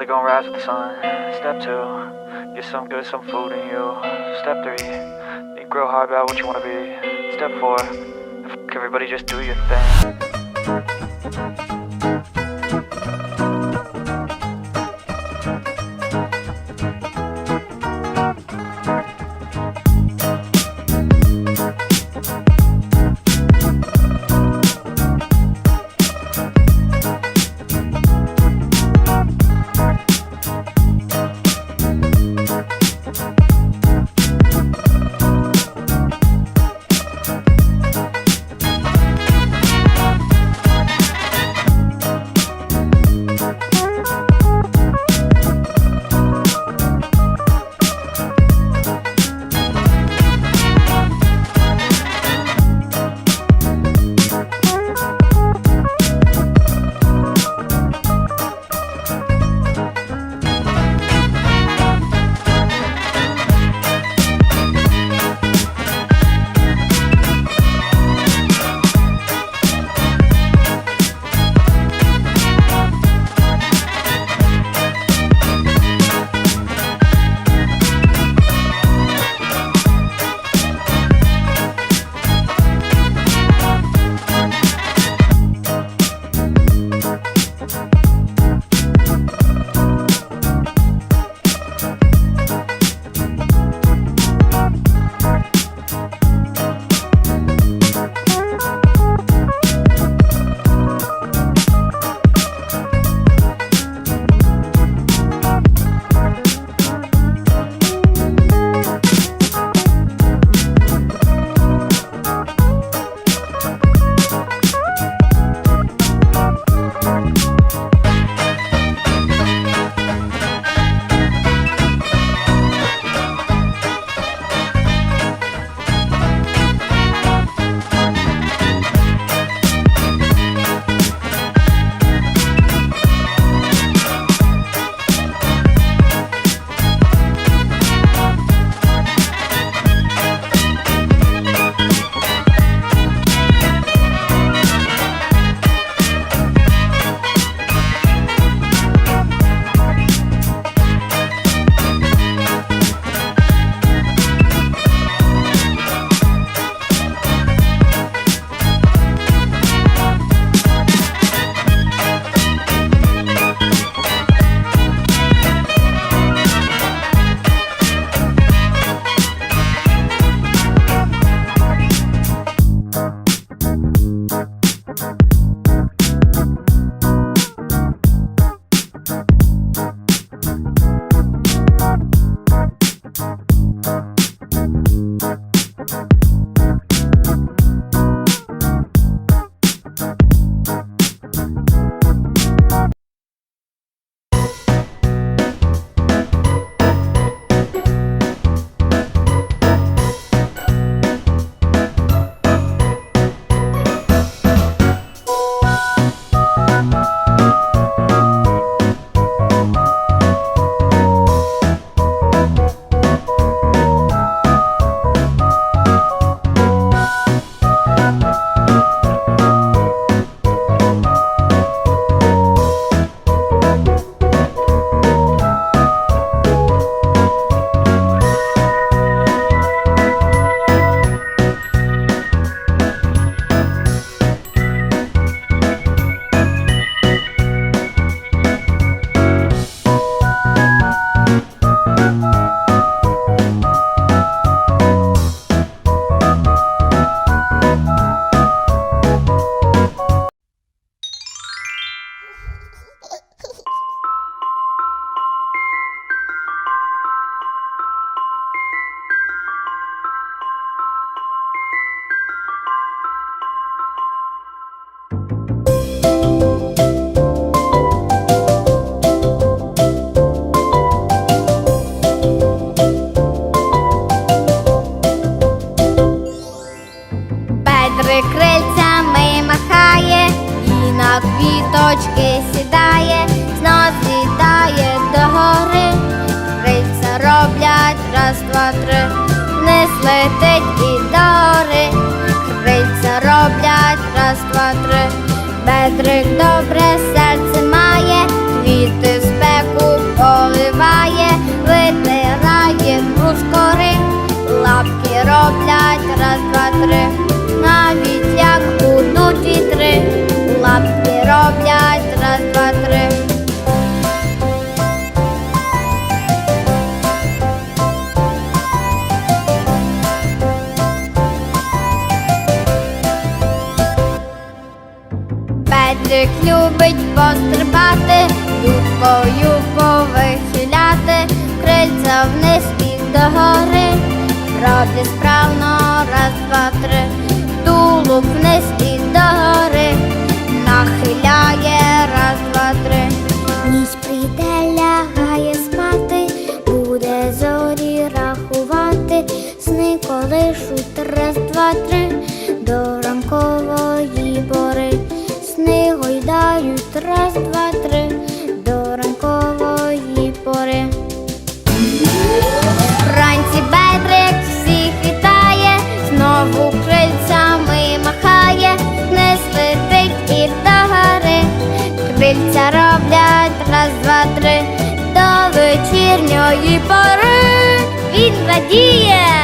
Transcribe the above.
wake gonna rise with the sun. Step two, get some good, some food in you. Step three, think grow hard about what you wanna be. Step four, everybody just do your thing. Мужик добре серце має, квіти в спеку поливає, витирає кружкори, лапки роблять раз, два, три. пострибати, дубою повихиляти, крильця вниз до гори, роди справно, раз, два, три, тулуб вниз під Щоденця роблять раз, два, три, до вечірньої пори він радіє.